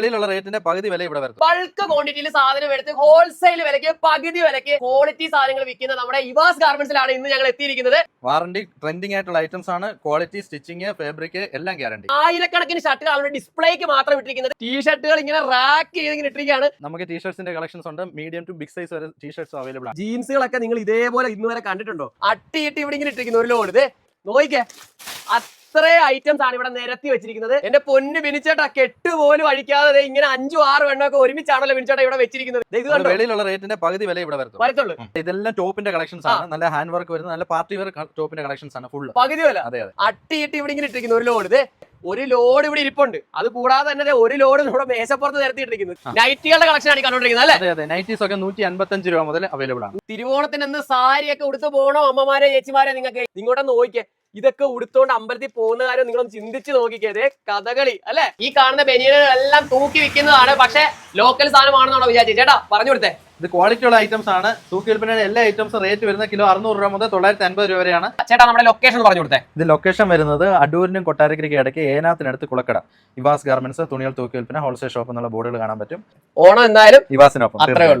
വെളിയിലുള്ള റേറ്റിന്റെ പകുതി വില ഇവിടെ വരും ബൾക്ക് ക്വാണ്ടിറ്റിയിൽ സാധനം എടുത്ത് ഹോൾസെയിൽ വിലക്ക് പകുതി വിലക്ക് ക്വാളിറ്റി സാധനങ്ങൾ വിൽക്കുന്ന നമ്മുടെ ഇവാസ് ഗാർമെന്റ്സിലാണ് ഇന്ന് ഞങ്ങൾ എത്തിയിരിക്കുന്നത്. വാറണ്ടി ട്രെൻഡിങ് ആയിട്ടുള്ള ഐറ്റംസ് ആണ്. ക്വാളിറ്റി സ്റ്റിച്ചിങ് ഫാബ്രിക് എല്ലാം ഗ്യാരണ്ടി ആയിരക്കണക്കിന് ഷർട്ടുകൾ അവരുടെ ഡിസ്പ്ലേക്ക് മാത്രം ഇട്ടിരിക്കുന്നത്. ടീഷർട്ടുകൾ ഇങ്ങനെ റാക്ക് ചെയ്ത് ഇങ്ങനെ ഇട്ടിരിക്കുകയാണ്. നമുക്ക് ടീഷർട്സിന്റെ കളക്ഷൻസ് ഉണ്ട്. മീഡിയം ടു ബിഗ് സൈസ് വരെ ടീഷർട്സ് അവൈലബിൾ ആണ്. ജീൻസുകളൊക്കെ നിങ്ങൾ ഇതേപോലെ ഇന്ന് വരെ കണ്ടിട്ടുണ്ടോ? അട്ടിയിട്ട് ഇവിടെ ഇങ്ങനെ ഇട്ടിരിക്കുന്നു. ഒരു ലോഡ് ഇത്. നോക്കിക്കേ. അത്രേ ഐറ്റംസ് ആണ് ഇവിടെ നിരത്തി വെച്ചിരിക്കുന്നത്. എന്റെ പൊന്ന് ബിനിച്ചേട്ടാ കെട്ട് പോലും അഴിക്കാതെ ഇങ്ങനെ അഞ്ചും ആറും എണ്ണമൊക്കെ ഒരുമിച്ചാണല്ലോ ബിനിച്ചേട്ടാ ഇവിടെ വെച്ചിരിക്കുന്നത്. ഇത് കണ്ടോ? വെളിയിലുള്ള റേറ്റിന്റെ പകുതി വില ഇവിടെ വരുത്തും വരത്തുള്ളൂ. ഇതെല്ലാം ടോപ്പിന്റെ കളക്ഷൻസ് ആണ്. നല്ല ഹാൻഡ് വർക്ക് വരുന്ന നല്ല പാർട്ടി വെയർ ടോപ്പിന്റെ കളക്ഷൻസ് ആണ് ഫുൾ പകുതി വില. അതെ അതെ. അട്ടിയിട്ട് ഇവിടെ ഇങ്ങനെ ഇട്ടിരിക്കുന്ന ഒരു ലോഡ് ഇത് ഒരു ലോഡ് ഇവിടെ ഇരിപ്പുണ്ട്. അത് കൂടാതെ തന്നെ ഒരു ലോഡ് നമ്മുടെ മേശപ്പുറത്ത് നിരത്തിയിട്ടിരിക്കുന്നത് നൈറ്റികളുടെ കളക്ഷൻ ആണ് കണ്ടോണ്ടിരിക്കുന്നത് അല്ലെ? അതെ നൈറ്റീസ് ഒക്കെ നൂറ്റി അൻപത്തഞ്ച് രൂപ മുതൽ അവൈലബിൾ ആണ്. തിരുവോണത്തിന് സാരിയൊക്കെ ഉടുത്ത് പോകണോ അമ്മമാരെ ചേച്ചിമാരെ നിങ്ങൾക്ക്? ഇങ്ങോട്ടൊന്ന് നോക്കിക്കേ. ഇതൊക്കെ ഉടുത്തോണ്ട് അമ്പലത്തിൽ പോകുന്ന കാര്യം നിങ്ങളൊന്ന് ചിന്തിച്ച് നോക്കിക്കേ. കഥകളി അല്ലെ? ഈ കാണുന്ന ബനിയനുകളെല്ലാം തൂക്കി വിൽക്കുന്നതാണ് പക്ഷെ ലോക്കൽ സാധനമാണെന്നാണോ വിചാരിച്ചത് ചേട്ടാ പറഞ്ഞു കൊടുത്തേ. ഇത് ക്വാളിറ്റി ഉള്ള ഐറ്റംസ് ആണ്. തൂക്കി വിൽപ്പനയുടെ എല്ലാ ഐറ്റംസും റേറ്റ് വരുന്ന കിലോ അറുന്നൂറ് രൂപ മുതൽ തൊള്ളായിരത്തി അൻപത് രൂപ വരെയാണ്. ചേട്ടാ നമ്മുടെ ലൊക്കേഷൻ പറഞ്ഞു കൊടുത്തേ. ഇത് ലൊക്കേഷൻ വരുന്നത് അടൂരിനും കൊട്ടാരക്കരയ്ക്ക് ഇടയ്ക്ക് ഏനാത്തിനടുത്ത് കുളക്കട. ഇവാസ് ഗാർമെന്റ്സ് തുണികൾ തൂക്കി വിൽപ്പന ഹോൾസെയിൽ ഷോപ്പ് എന്നുള്ള ബോർഡുകൾ കാണാൻ പറ്റും. ഓണം എന്തായാലും ഇവാസിനൊപ്പം അത്രേ ഉള്ളൂ.